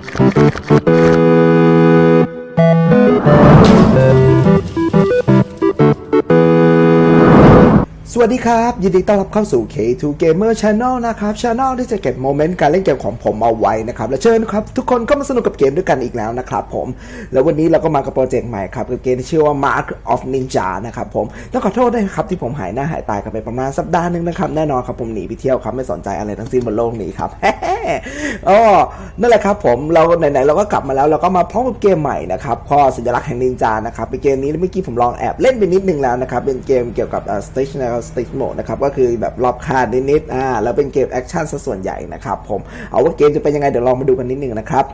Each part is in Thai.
フフフフ。 สวัสดีครับ ยินดีต้อนรับเข้าสู่ K2 Gamer Channel นะครับ Channel ที่จะเก็บโมเมนต์การเล่นเกมของผมเอาไว้นะครับและเชิญครับทุกคนก็มาสนุกกับเกมด้วยกันอีกแล้วนะครับผมแล้ววันนี้เราก็มากับโปรเจกต์ใหม่ครับกับเกมที่ชื่อว่า Mark of Ninja นะครับผมต้องขอโทษด้วยครับที่ผมหายหน้าหายตายกันไปประมาณสัปดาห์หนึงนะครับแน่นอนครับผมหนีไปเที่ยวครับไม่สนใจอะไรทั้งสิ้นบนโลกนี้ครับอ๋อนั่นแหละครับผมเราไหนๆเราก็กลับมาแล้วเราก็มาพร้อมกับเกมใหม่นะครับพอสัญลักษณ์แห่งนินจานะครับเป็นเกมนี้เมื่อกี้ผมลองแอบเล่นไปนิดนึงแล้วนะครับเป็นเกมเกี่ยวกับเอ่อ stationary stick mode นะครับก็คือแบบรอบคาดนิดๆอ่าแล้วเป็นเกมแอคชั่นซะส่วนใหญ่นะครับผมเอาว่าเกมจะเป็นยังไงเดี๋ยวลองมาดูกันนิดนึงนะครับ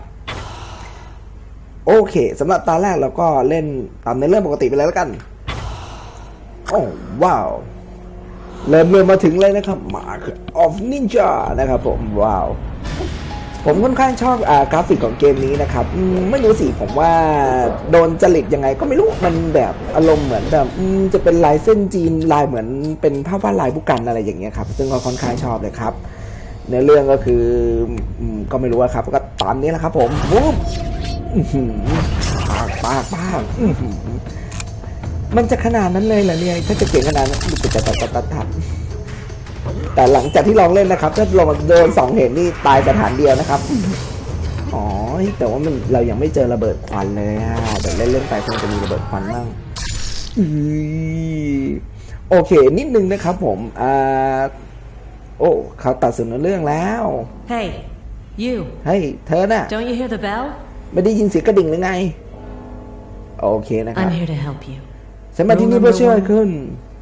โอเคสำหรับตาแรกเราก็เล่นตามในเรื่องปกติไปเลยแล้วกัน โอ้ว้าว เริ่มเมื่อมาถึงเลยนะครับ Mark of Ninja นะครับผม ว้าว ผมค่อนข้างชอบอากราฟิกของเกมนี้นะครับไม่รู้สิผมว่าโดนจริตยังไงก็ไม่รู้มันแบบอารมณ์เหมือนแบบจะเป็นลายเส้นจีนลายเหมือนเป็นภาพวาดลายบุกันอะไรอย่างเงี้ยครับซึ่งก็ค่อนข้างชอบเลยครับเนื้อเรื่องก็คืออก็ไม่รู้ครับก็ตามนี้แหละครับผมวูบอื้อหือปากปากปากมันจะขนาดนั้นเลยเหรอเนี่ยถ้าจะเก่งขนาดนั้นมันจะตัดตัดตัดตัด แต่หลังจากที่ลองเล่นนะครับ ถ้าลองโดนสองเห็นนี่ตายสถานเดียวนะครับ อ๋อ แต่ว่ามันเรายังไม่เจอระเบิดควันเลยอะเดี๋ยวเล่นเล่นๆไปคงจะมีระเบิดควันบ้างอื้อโอเค นิดนึงนะครับผมอ่าโอ้เขาตัดสินเรื่องแล้ว Hey, you. เฮ้ยเธอน่ะ Don't you hear the bell? ไม่ได้ยินเสียงกระดิ่งหรือไง โอเคนะครับ I'm here to help you. ฉันมาที่นี่เพื่อช่วยคุณ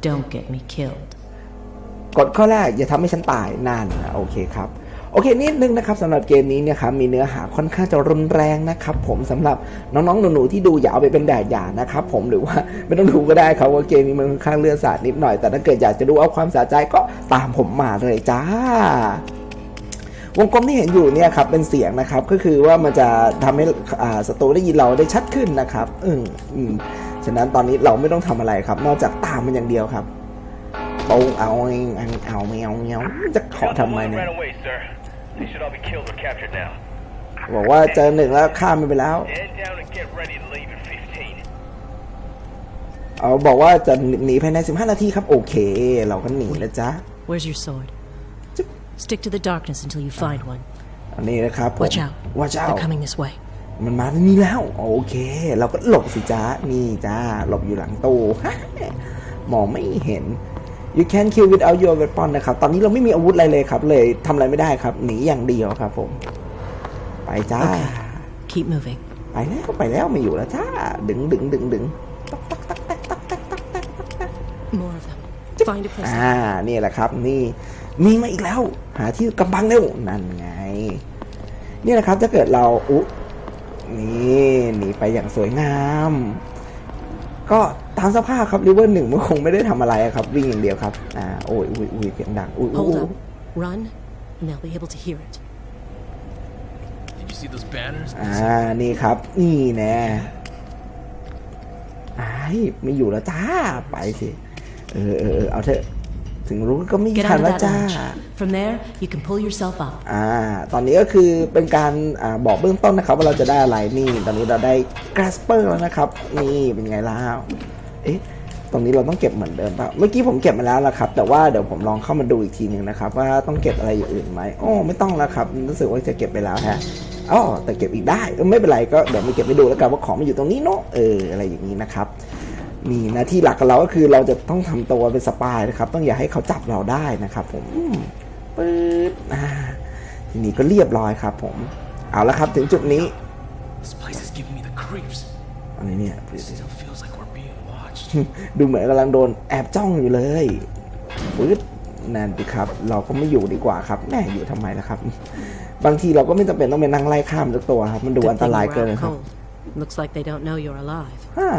Don't get me killed. กฎข้อแรกอย่าทำให้ฉันตายนั่นโอเคครับโอเคนิดนึงนะครับสำหรับเกมนี้เนี่ยครับมีเนื้อหาค่อนข้างจะรุนแรงนะครับผมสำหรับน้องๆหนูๆที่ดูอย่าเอาไปเป็นแดดอย่านะครับผมหรือว่าไม่ต้องดูก็ได้ครับว่าเกมนี้มันค่อนข้างเลือดสาดนิดหน่อยแต่ถ้าเกิดอยากจะดูเอาความสะใจก็ตามผมมาเลยจ้าวงกลมที่เห็นอยู่เนี่ยครับเป็นเสียงนะครับก็คือว่ามันจะทำให้ศัตรูได้ยินเราได้ชัดขึ้นนะครับ อืมอืมฉะนั้นตอนนี้เราไม่ต้องทำอะไรครับ นอกจากตามมันอย่างเดียวครับ เอาเอาเองเอาเอาไม่เอาไม่เอาจะขอทำไม One เนี่ย ran away, sir. They should all be killed or captured now. บอกว่าเจอหนึ่งแล้วฆ่ามันไปแล้ว Head down and get ready to leave in 15. เอาบอกว่าจะหนีภายใน 15 นาทีครับ โอเค เราก็หนีแล้วจ้า Where's your sword? Zip. Stick to the darkness until you find one. อันนี้นะครับผม Watch out. ว่าเจ้า They're coming this way. มันมาทางนี้แล้ว โอเค เราก็หลบสิจ้านี่จ้าหลบอยู่หลังตู้มองไม่เห็น you can kill without your weapon นะครับ ตอนนี้เราไม่มีอาวุธอะไรเลยครับ เลยทำอะไรไม่ได้ครับ หนีอย่างเดียวครับผม ไปจ้า Keep moving. ไปแล้วไปแล้วไม่อยู่แล้วจ้า ดึงดึงดึงดึง More of them. Find a place. อ่า นี่แหละครับ นี่มีมาอีกแล้ว หาที่กำบังเร็วนั่นไง นี่แหละครับ ถ้าเกิดเราอุยนี่หนีไปอย่างสวยงาม ก็ ตามสภาพครับริเวอร์หนึ่งมันคงไม่ได้ทำอะไรอะครับ วิ่งอย่างเดียวครับอ่าโอ้ยอุ้ยอุ้ยเสียงดังอุ้ยอุ้ย Hold อุ้ย up. Run, and they'll be able to hear it. Did you see those banners? อ่านี่ครับ นี่แน่ไอ้ายไม่อยู่แล้วจ้า ไปสิ เออเออเออเอาเถอะ ถึงรู้ก็ไม่ Get ทัน out of แล้ว that จ้า ledge. From there, you can pull yourself up. อ่า ตอนนี้ก็คือเป็นการอ่าบอกเบื้องต้นนะครับว่าเราจะได้อะไรนี่ ตอนนี้เราได้กราสเปอร์แล้วนะครับ นี่เป็นไงล่ะ เอ๊ะตรงนี้เราต้องเก็บเหมือนเดิมป่ะเมื่อกี้ผมเก็บมาแล้วละครับ แต่ว่าเดี๋ยวผมลองเข้ามาดูอีกทีหนึ่งนะครับ ว่าต้องเก็บอะไรอย่างอื่นไหมโอ้ไม่ต้องแล้วครับรู้สึกว่าจะเก็บไปแล้วฮะอ๋อแต่เก็บอีกได้ไม่เป็นไรก็เดี๋ยวมาเก็บไปดูแล้วกันว่าของมันอยู่ตรงนี้เนาะเอออะไรอย่างนี้นะครับนี่หน้าที่หลักของเราก็คือเราจะต้องทำตัวเป็นสปายนะครับ ต้องอย่าให้เขาจับเราได้นะครับ ผมปื๊ดอ่าทีนี้ก็เรียบร้อยครับ ผม เอาละครับถึงจุดนี้ This place is giving me the creeps. อะไรเนี่ย It still feels like we're being watched. ดูเหมือนกำลังโดนแอบจ้องอยู่เลยปึ๊ดนั่นสิครับ เราก็ไม่อยู่ดีกว่าครับแม่อยู่ทำไมล่ะครับ บางทีเราก็ไม่จำเป็นต้องไปนั่งไล่ข้ามทุกตัวครับ มันดู Good อันต thing ราย we're เกิน out เลยครับ cold. Looks like they don't know you're alive. ฮ่า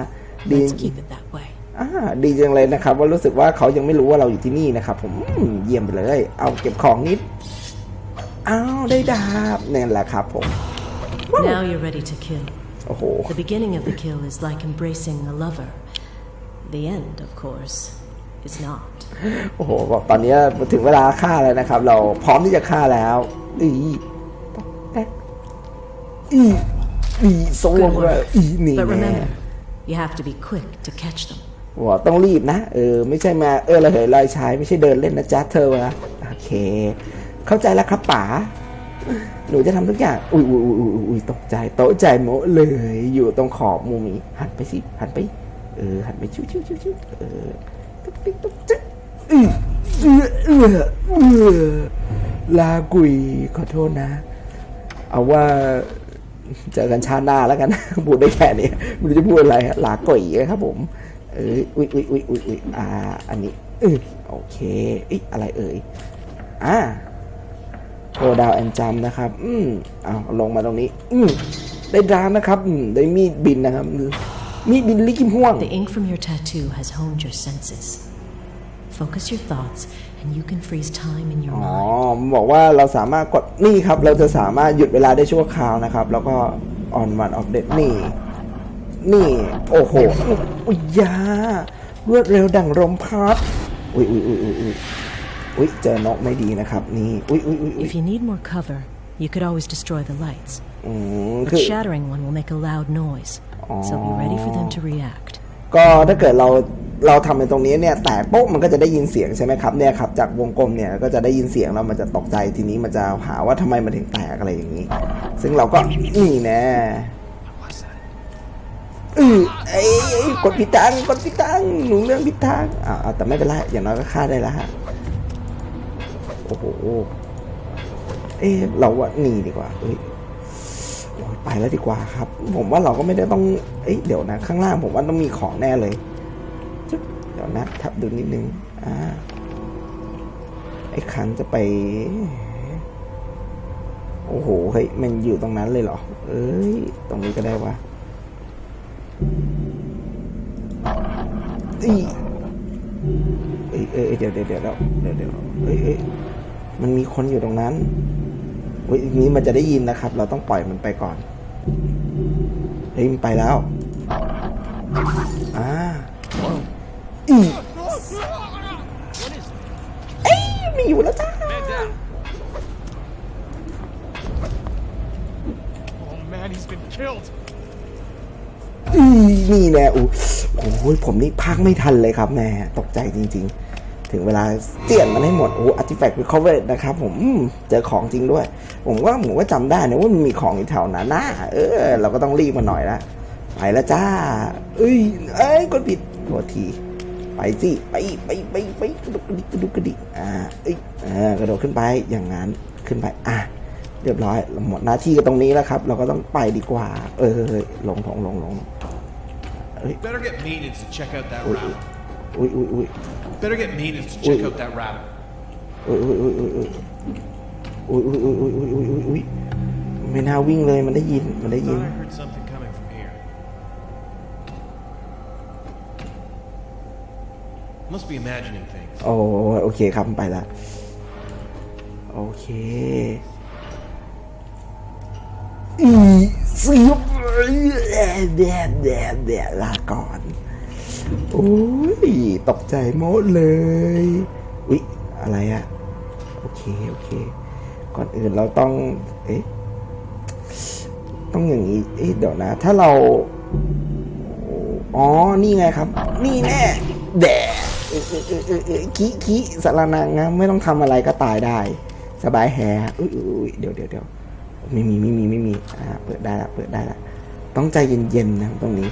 ดี Let's keep it that way. อ่าดีจังเลยนะครับ ว่ารู้สึกว่าเขายังไม่รู้ว่าเราอยู่ที่นี่นะครับ ผมอืมเยี่ยมไปเลย เอาเก็บของนิดอ้าวได้ดาบนี่นแหละครับผม Now you're ready to kill. โอ้โห The beginning of the kill is like embracing a lover. The end, of course, is not. โอ้โหบอกตอนนี้ถึงเวลาฆ่าแล้วนะครับ เราพร้อมที่จะฆ่าแล้วอีตอกแตกอีอีโซ่ Good ว่า work. อีนี่ But แน่ remember, you have to be quick to catch them. ว่าต้องรีบนะ เออ ไม่ใช่มาเออระเหยลอยชายไม่ใช่เดินเล่นนะจ๊ะเธอวะโอเค เข้าใจแล้วครับป๋า หนูจะทำทุกอย่างอุ้ยอุ้ยอุ้ยอุ้ยอุ้ยตกใจโต๊ะใจโมเลย อยู่ตรงขอบมุมนี้หันไปสิหันไป เออหันไปชิวชิวชิวชิวเออตุ๊กติ๊กตุ๊กจิ๊กอือเออเออเออลากุยขอโทษนะ เอาว่าเจอกันชาหน้าแล้วกันพูดได้แค่นี้ไม่รู้จะพูดอะไรลาก่อยครับผม เอออุ้ยอุ้ยอุ้ยอุ้ยอุ้ยอ่า อันนี้เออโอเคอีอะไรเอ่ยอ่า โคดาวแอนจัมนะครับ อืมเอาลงมาตรงนี้ อืมได้ดามนะครับ อืมได้มีดบินนะครับ มีดบินลิกิมห่วง The ink from your tattoo has honed your senses. Focus your thoughts, and you can freeze time in your อ๋อ mind. มันบอกว่าเราสามารถกดนี่ครับ เราจะสามารถหยุดเวลาได้ชั่วคราวนะครับ แล้วก็ออนวันออฟเดตนี่ นี่ โอ้โหอุ้ยยารวดเร็วดั่งลมพัดอุ้ยอุ้ยอุ้ยอุ้ย อุ้ยอุ้ยเจอนกไม่ดีนะครับนี่อุ้ยอุ้ยอุ้ยอุ้ย If you need more cover, you could always destroy the lights. อืม But คือ shattering one will make a loud noise, so be ready for them to react. ก็ถ้าเกิดเราเราทำในตรงนี้เนี่ยแตกปุ๊บมันก็จะได้ยินเสียงใช่ไหมครับเนี่ยครับจากวงกลมเนี่ยก็จะได้ยินเสียงแล้วมันจะตกใจทีนี้มันจะหาว่าทำไมมันถึงแตกอะไรอย่างนี้ ซึ่งเราก็นี่แน่ What's that? เออไอ้ไอ้กดผิดทางกดผิดทางหนูเรื่องผิดทางอ่าแต่ไม่เป็นไรอย่างน้อยก็ฆ่าได้แล้วฮะโอ้โห เอ๊เราว่านี่ดีกว่าเอ้ยไปแล้วดีกว่าครับ ผมว่าเราก็ไม่ได้ต้อง เอ้ยเดี๋ยวนะ ข้างล่างผมว่าต้องมีของแน่เลยจึ๊บเดี๋ยวนะทับดูนิดนึง อ่า ไอ้คันจะไป โอ้โห เฮ้ย มันอยู่ตรงนั้นเลยเหรอ เอ้ย ตรงนี้ก็ได้วะอีเอ้ยเอ้ยเดี๋ยวเดี๋ยวเดี๋ยวเดี๋ยวเดี๋ยวเดี๋ยวเอ้ยเอ้ย มันมีคนอยู่ตรงนั้นเฮ้ยอย่างนี้มันจะได้ยินนะครับ เราต้องปล่อยมันไปก่อนเฮ้ยมันไปแล้วอ่าอีเอ้ยไม่อยู่แล้วจ้า Man down. Oh man, he's been killed. อีนี่แน่อู้โอ้ยผมนี่พักไม่ทันเลยครับแม่ตกใจจริง ๆ ถึงเวลาเจียนมันให้หมดโอ้อาร์ติแฟกต์รีคอเวอร์นะครับผมอืมเจอของจริงด้วย ผมว่าผมก็จำได้นะว่ามันมีของอยู่แถวนั้นนะเออ เราก็ต้องรีบมาหน่อยละไปแล้วจ้า เอ้ยเอ้ยกดผิดโทษทีไปสิไปไปไปไปกระดุกกระดิกกระดุกกระดิกอ่าเอ้ยเออกระโดดขึ้นไปอย่างนั้นขึ้นไปอะเรียบร้อยหมดหน้าที่ก็ตรงนี้แล้วครับ เราก็ต้องไปดีกว่า เออลงลงลงลง Better get maintenance to check out that อุ้ย route. อุ้ยอุ้ยอุ้ย Better get maintenance to check Ui. out that route. อุ้ยอุ้ยอุ้ยอุ้ยอุ้ยอุ้ยอุ้ยอุ้ยอุ้ยอุ้ยอุ้ยอุ้ยไม่น่าวิ่งเลยมันได้ยินมันได้ยิน Thought I heard something coming from here. Must be imagining things. โอ้โอเคครับไปละโอเคอีเสียบแดดแดดแดดลาก่อนโอ้ย ตกใจโมดเลย อุ๊ย อะไรอะโอเค โอเค ก่อนอื่นเราต้อง เอ๊ะ ต้องอย่างนี้ เอ๊ะ เดี๋ยวนะ ถ้าเรา อ๋อ นี่ไงครับ นี่แน่แดดเออเออเออเออเออขี้ขี้สารนังนะไม่ต้องทำอะไรก็ตายได้ สบายแฮอุ้ยอุ้ยเดี๋ยวเดี๋ยวเดี๋ยวไม่มีไม่มีไม่มีอ่าเปิดได้ละเปิดได้ละต้องใจเย็นๆนะตรงนี้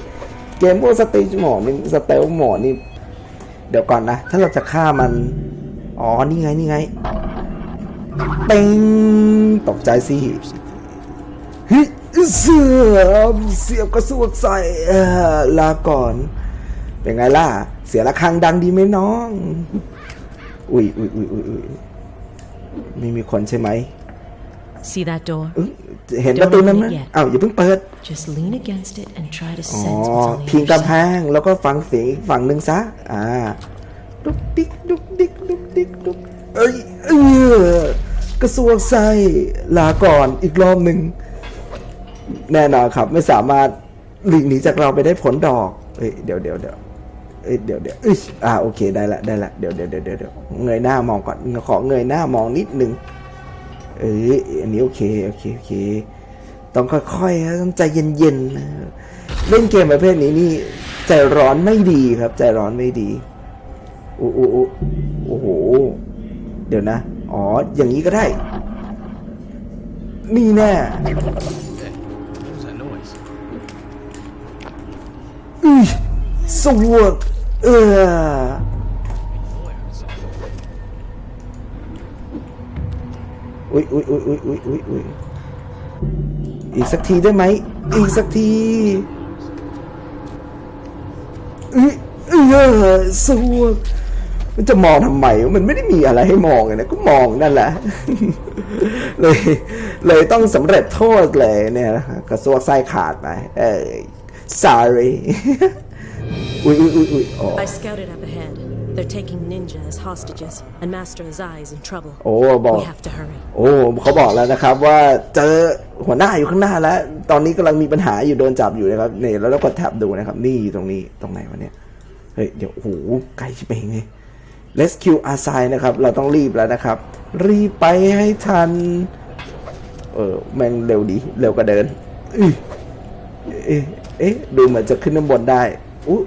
เกมพวกสเตจหมดนี่สเตลหมดนี่ เดี๋ยวก่อนนะ ถ้าเราจะฆ่ามัน อ๋อ นี่ไง นี่ไงเต็งตกใจสิฮ้ยเสือเสียบกระสวกใส่เออลาก่อน เป็นไงล่ะ เสียละครังดังดีไหมน้อง อุ้ยอุ้ยอุ้ยอุ้ยอุ้ยไม่มีคนใช่ไหม See that door? เอ้ยเห็นประตูนั้นไหม Don't open it yet. อ้าวอย่าเพิ่งเปิด Just lean against it and try to อ๋อ sense what's on the พิง other กำแพ side. งแล้วก็ฟังเสียงอีกฝั่งหนึ่งซะ อ่าดุกดิกดุกดิกดุกดิกดุกเอ้ยเออกระทรวงไส้ลาก่อนอีกรอบหนึ่ง แน่นอนครับ ไม่สามารถหลีกหนีจากเราไปได้ผลดอกเอ้ยเดี๋ยวเดี๋ยวเดี๋ยวเอ้ยเดี๋ยวเดี๋ยวเอ้ยอ่าโอเคได้ละได้ละเดี๋ยวเดี๋ยวเดี๋ยวเดี๋ยวเดี๋ยวเงยหน้ามองก่อนขอเงยหน้ามองนิดนึง เอ้ยอันนี้โอเคโอเคโอเค ต้องค่อยๆฮะต้องใจเย็นๆนะเล่นเกมประเภทนี้นี่ใจร้อนไม่ดีครับ ใจร้อนไม่ดีโอ้โอ้โอ้โอ้โห เดี๋ยวนะ อ๋อ อย่างนี้ก็ได้ นี่แน่ What was that noise? อุ้ยสวกเออ อุ้ยอุ้ยอุ้ยอุ้ยอุ้ยอุ้ยอุ้ยอีกสักทีได้ไหม อีกสักทีอุ้ยเออสวกมันจะมองทำไม มันไม่ได้มีอะไรให้มองนะ ก็มองนั่นแหละ เลย เลยต้องสำเร็จโทษเลยเนี่ยนะกระซวกไส้ขาดไป เออ sorry อุ้ยอุ้ยอุ้ยอุ้ยอ๋อ I scouted up ahead. They're taking Ninja as hostages, and Master Azai is in trouble. โอ้บอก We have to hurry. โอ้เขาบอกแล้วนะครับว่าเจอหัวหน้าอยู่ข้างหน้าแล้ว ตอนนี้กำลังมีปัญหาอยู่โดนจับอยู่นะครับนี่แล้วเรากดแท็บดูนะครับ นี่อยู่ตรงนี้ตรงไหนวะเนี่ยเฮ้ยเดี๋ยวโอ้โหไกลชิบเองเลย Rescue a s i นะครับ เราต้องรีบแล้วนะครับ รีบไปให้ทัน เออแม่งเร็วดี เร็วกว่าเดินอื้อเอ๊ะเอ๊ะดูเหมือนจะขึ้นข้างบนได้อุ้ย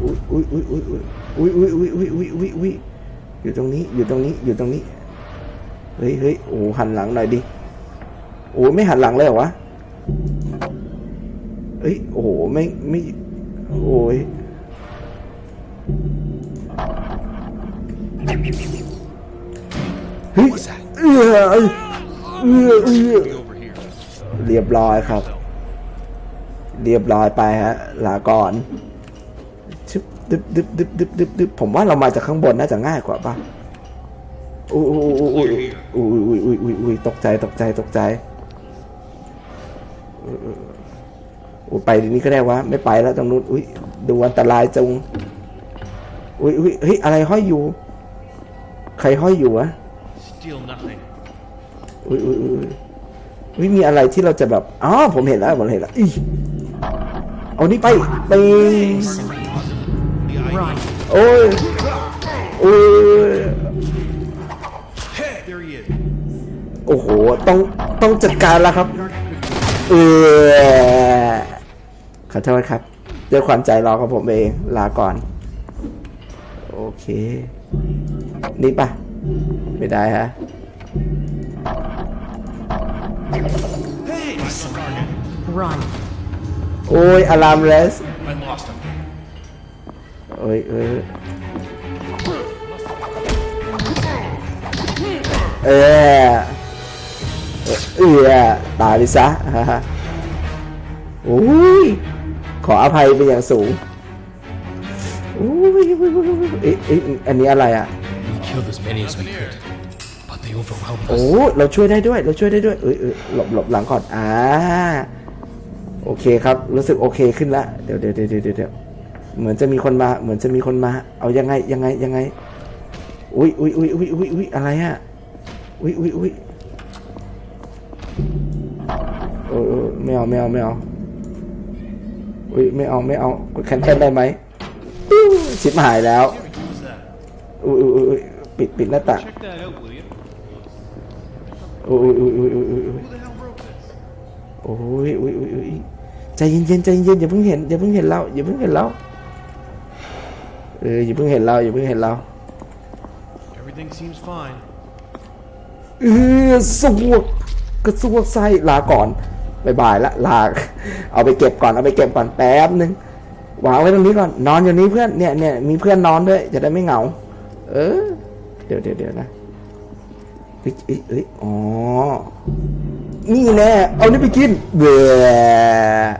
อุ้ยอุ้ยอุ้ยอุ้ย อุ้ยอุ้ยอุ้ยอุ้ยอุ้ยอุ้ยอุ้ยอยู่ตรงนี้อยู่ตรงนี้อยู่ตรงนี้เฮ้ยเฮ้ยโอ้โหหันหลังหน่อยดิโอ้ไม่หันหลังเลยเหรอวะเฮ้ยโอ้โหไม่ไม่โอ้ยเฮ้ย What's that? เออเออเออเออ Be over here. เรียบร้อยครับ เรียบร้อยไปฮะลาก่อนชึบ ดึบดึบดึบดึบดึบดึบผมว่าเรามาจากข้างบนน่าจะง่ายกว่าป่ะอุ้ยอุ้ยอุ้ยอุ้ยอุ้ยอุ้ยอุ้ยอุ้ยตกใจตกใจตกใจเออเออโอ้ไปดีนี้ก็ได้วะไม่ไปแล้วตรงนู้นอุ้ยดูอันตรายจังอุ้ยอุ้ยเฮ้ยอะไรห้อยอยู่ ใครห้อยอยู่วะ Steal nothing. อุ้ยอุ้ยอุ้ยอุ้ยอุ้ยมีอะไรที่เราจะแบบอ๋อผมเห็นแล้วผมเห็นแล้วอีเอานี่ไปไป Run. โอ้ยโอ้ย Hey, there he is. โอ้โห ต้อง ต้องจัดการแล้วครับ เออขอโทษครับ ด้วยความใจร้อนของผมเอง ลาก่อน โอเค นี่ปะไม่ได้ฮะ Hey, that's the target. Run. โอ้ยอะลามเรส I lost him. เอ้ยเอ้ยเออเออตายไปซะฮ่าฮ่าโอ้ยขออภัยเป็นอย่างสูงโอ้ยเอ๊ะเอ๊ะอันนี้อะไรอะโอ้เราช่วยได้ด้วย เราช่วยได้ด้วยเอ้ยเอ้ยหลบหลบหลังก่อน อ่า โอเคครับ รู้สึกโอเคขึ้นละ เดี๋ยวเดี๋ยวเดี๋ยวเดี๋ยว เหมือนจะมีคนมา เหมือนจะมีคนมา เอายังไงยังไงยังไง อุ้ยอุ้ยอุ้ยอุ้ยอุ้ยอุ้ยอะไรอะ อุ้ยอุ้ยอุ้ยเออเออไม่เอาไม่เอาไม่เอาอุ้ยไม่เอาไม่เอาแคนเซิลได้ไหมชิบหายแล้ว อุ้ยอุ้ยอุ้ยปิดปิดหน้าต่างอุ้ยอุ้ยอุ้ยอุ้ยอุ้ยอุ้ย Who the hell broke this? โอ้ยอุ้ยอุ้ยอุ้ยใจเย็นๆใจเย็นอย่าเพิ่งเห็นอย่าเพิ่งเห็นเราอย่าเพิ่งเห็นเรา เอออย่าเพิ่งเห็นเราอย่าเพิ่งเห็นเรา Everything seems fine. เออสวกกระซวกไส้ลาก่อนบายบายละลาเอาไปเก็บก่อนเอาไปเก็บก่อนแป๊บนึงวางไว้ตรงนี้ก่อนนอนอยู่นี้เพื่อนเนี่ยเนี่ยมีเพื่อนนอนด้วยจะได้ไม่เหงา เออ เดี๋ยวเดี๋ยวเดี๋ยวนะเฮ้ยเอ้ยเอ้ยอ๋อนี่แน่เอานี่ไปกินเบื่อ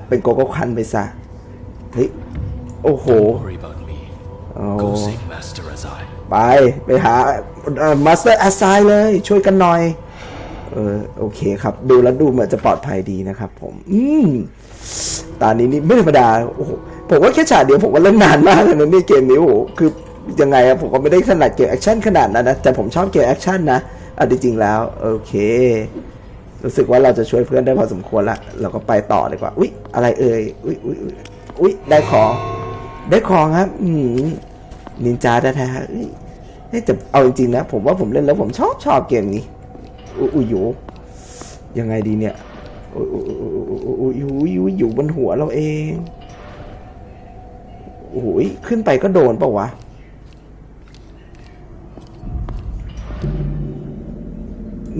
เป็นโกโก้คันไปซะเฮ้ยโอ้โห ไป ไปหามาสเตอร์แอสไซเลย ช่วยกันหน่อย เออ โอเคครับ ดูแล้วดูเหมือนจะปลอดภัยดีนะครับผม อืมตอนนี้นี่ไม่ธรรมดา โอ้โห ผมว่าแค่ฉากเดียวผมว่าเล่นนานมากเลยนะนี่เกมนี้โอ้โห คือยังไงอะผมก็ไม่ได้ถนัดเกมแอคชั่นขนาดนั้นนะ แต่ผมชอบเกมแอคชั่นนะเอาจริงๆแล้ว โอเครู้สึกว่าเราจะช่วยเพื่อนได้พอสมควรละ เราก็ไปต่อดีกว่า อุ๊ย อะไรเอ่ย อุ๊ยอุ๊ยอุ๊ยอุ๊ยได้ของ ได้ของครับ อืม นินจาแท้ๆเฮ้แต่เอาจริงๆนะ ผมว่าผมเล่นแล้วผมชอบชอบเกมนี้อุยอยโยยังไงดีเนี่ยอ้ยโอ้ยโอ้ยโอ้ยโอ้ยโอ้ยอยู่บนหัวเราเองโอ้ยขึ้นไปก็โดนเปล่าวะ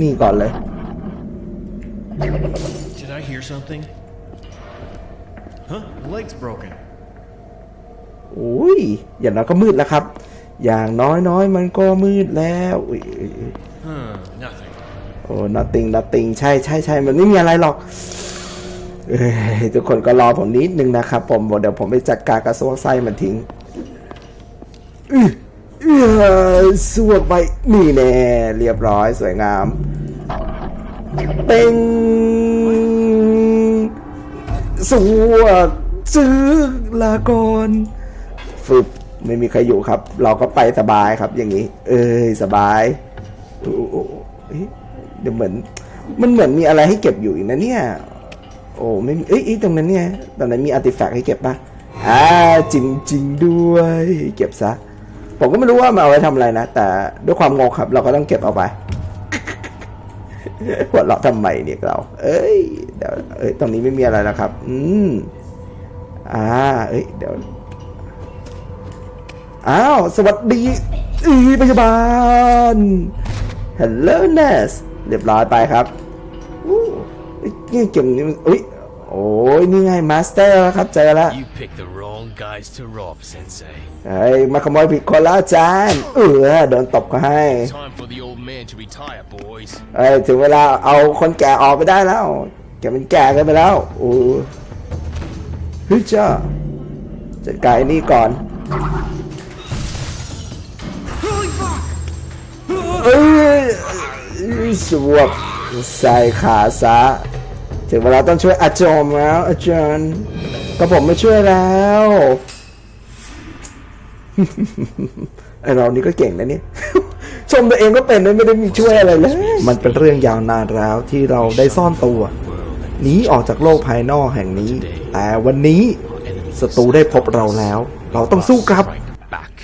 นี่ก่อนเลย Did I hear something? Huh? Leg's broken. โอ้ยอย่างน้อยก็มืดแล้วครับ อย่างน้อยน้อยๆมันก็มืดแล้วอุ๊ยอุ๊ยอุ๊ย Huh, nothing. โอ้ nothing nothing ใช่ใช่ใช่มันไม่มีอะไรหรอกเอ้ยทุกคนก็รอผมนิดนึงนะครับผมเดี๋ยวผมไปจัดการกระซวกไส้มันทิ้งอื้อเอื้อสวกไปนี่แน่เรียบร้อยสวยงามเต็งสวกซื้อลากร ฝึบไม่มีใครอยู่ครับ เราก็ไปสบายครับ อย่างนี้ เอ้ยสบายโอ้เอ้ยเดี๋ยวเหมือน มันเหมือนมีอะไรให้เก็บอยู่อีกนะเนี่ย โอ้ไม่มีเอ้ยเอ้ยตรงนั้นเนี่ยตรงนั้นมีอาร์ติแฟกต์ให้เก็บปะอ่าจริงจริงด้วย เก็บซะผมก็ไม่รู้ว่ามันเอาไว้ทำอะไรนะ แต่ด้วยความงงครับ เราก็ต้องเก็บเอาไปหัวเราะทำไมเนี่ยเรา เอ้ยเดี๋ยวเอ้ยตรงนี้ไม่มีอะไรแล้วครับ อืมอ่า เอ้ยเดี๋ยว อ้าว สวัสดี อีพยาบาล Hello nurse เรียบร้อยไปครับอู้เอ้ยนี่เก็บนี่มันอุ้ยโอ้ยนี่ไงมาสเตอร์ครับเจอแล้ว You picked the wrong guys to rob, Sensei. เฮ้ยมาขโมยผิดคนแล้วอาจารย์เออโดนตบก็ให้ Time for the old man to retire, boys. เอ้ยถึงเวลาเอาคนแก่ออกไปได้แล้วแกมันแก่กันไปแล้วโอ้เฮ้ยจ้าจัดการไอ้นี่ก่อน เอ้ยสวบใส่ขาซะถึงเวลาต้องช่วยอาจอมแล้วอาจารย์ก็ผมไม่ช่วยแล้วไอเรานี่ก็เก่งนะเนี่ยชมตัวเองก็เป็นนะไม่ได้มีช่วยอะไรเลยมันเป็นเรื่องยาวนานแล้วที่เราได้ซ่อนตัวหนีออกจากโลกภายนอกแห่งนี้ แต่วันนี้ศัตรูได้พบเราแล้ว เราต้องสู้กลับ Strike back.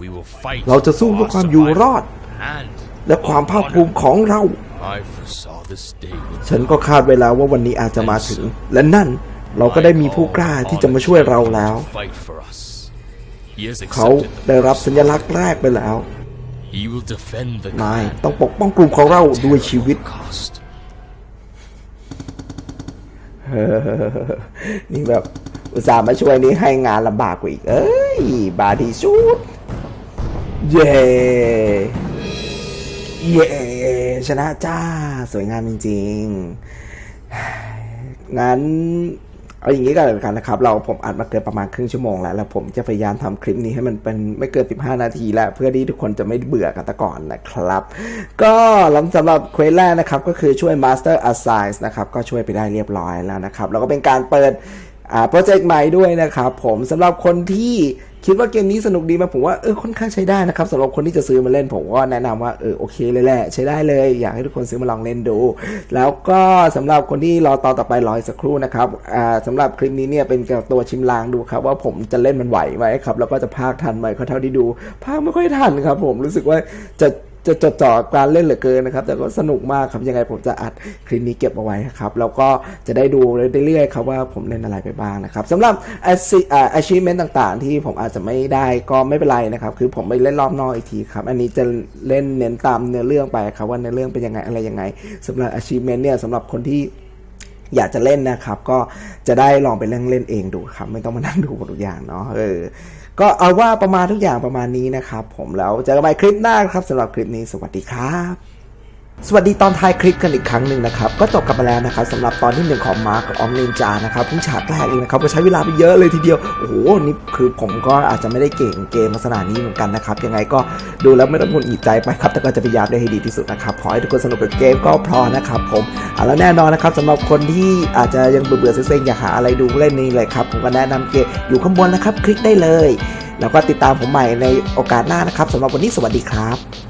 We will fight เราจะสู้เพื่อความอยู่รอด and และความภาคภูมิของเรา I foresaw this day. ฉันก็คาดไว้แล้วว่าวันนี้อาจจะมาถึง และนั่นเราก็ได้มีผู้กล้าที่จะมาช่วยเราแล้ว Fight for us. He has เขา accepted ได้รับสัญลักษณ์แรกไปแล้ว He will defend the นาย clan ต้องปกป้องกลุ่มของเราด้วยชีวิต cost. เออนี่แบบอุตส่าห์มาช่วยนี่ให้งานลำบากกว่าอีก เอ้ย บาดีสุดเย้ เย้ชนะจ้า สวยงามจริงๆ งั้นเอาอย่างนี้ก็แล้วกันนะครับ เราผมอัดมาเกินประมาณครึ่งชั่วโมงแล้ว แล้วผมจะพยายามทำคลิปนี้ให้มันเป็นไม่เกิน 15 นาทีแล้ว เพื่อที่ทุกคนจะไม่เบื่อกันตะก่อนนะครับ ก็สำหรับเควสแรกนะครับ ก็คือช่วย Master Assign นะครับ ก็ช่วยไปได้เรียบร้อยแล้วนะครับ แล้วก็เป็นการเปิดอ่าโปรเจกต์ใหม่ด้วยนะครับ ผมสำหรับคนที่ คิดว่าเกมนี้สนุกดีไหมผมว่าเออค่อนข้างใช้ได้นะครับสำหรับคนที่จะซื้อมาเล่นผมก็แนะนำว่าเออโอเคเลยแหละใช้ได้เลย อยากให้ทุกคนซื้อมาลองเล่นดู แล้วก็สำหรับคนที่รอตอนต่อไปรออีกสักครู่นะครับอ่าสำหรับคลิปนี้เนี่ยเป็นตัวชิมลางดูครับว่าผมจะเล่นมันไหวไหมครับแล้วก็จะพากทันไหมเขาเท่าที่ดูพากไม่ค่อยทันครับ ผมรู้สึกว่าจะ จะจดจ่อการเล่นเหลือเกินนะครับ แต่ก็สนุกมากครับยังไงผมจะอัดคลิปนี้เก็บเอาไว้ครับแล้วก็จะได้ดูเรื่อยๆครับว่าผมเล่นอะไรไปบ้างนะครับสำหรับอาชีพเมนต่างๆ ที่ผมอาจจะไม่ได้ก็ไม่เป็นไรนะครับ คือผมไปเล่นรอบนอกอีกทีครับ อันนี้จะเล่นเน้นตามเนื้อเรื่องไปครับว่าเนื้อเรื่องเป็นยังไงอะไรยังไงสำหรับอาชีพเมนเนี่ยสำหรับคนที่ อยากจะเล่นนะครับ ก็จะได้ลองไปเล่นเล่นเองดูครับ ไม่ต้องมานั่งดูหมดทุกอย่างเนาะเออก็เอาว่าประมาณทุกอย่างประมาณนี้นะครับ ผมแล้วเจอกันใหม่คลิปหน้าครับสำหรับคลิปนี้สวัสดีครับ สวัสดีตอนท้ายคลิปกันอีกครั้งหนึ่งนะครับ ก็จบกันไปแล้วนะครับสำหรับตอนที่หนึ่งของมาร์กออมนินจานะครับเพิ่งฉากแรกเองนะครับก็ใช้เวลาไปเยอะเลยทีเดียว โอ้โหนี่คือผมก็อาจจะไม่ได้เก่งเกมลักษณะนี้เหมือนกันนะครับ ยังไงก็ดูแล้วไม่ต้องหงุดหงิดใจไปครับ แต่ก็จะพยายามได้ให้ดีที่สุดนะครับ ขอให้ทุกคนสนุกกับเกมก็พอนะครับผมเอะแล้วแน่นอนนะครับสำหรับคนที่อาจจะยังเบื่อๆเซ็งๆอยากหาอะไรดูเล่นนี่เลยครับผมก็แนะนำเกมอยู่ข้างบนนะครับ คลิกได้เลย แล้วก็ติดตามผมใหม่ในโอกาสหน้านะครับสำหรับวันนี้สวัสดีครับ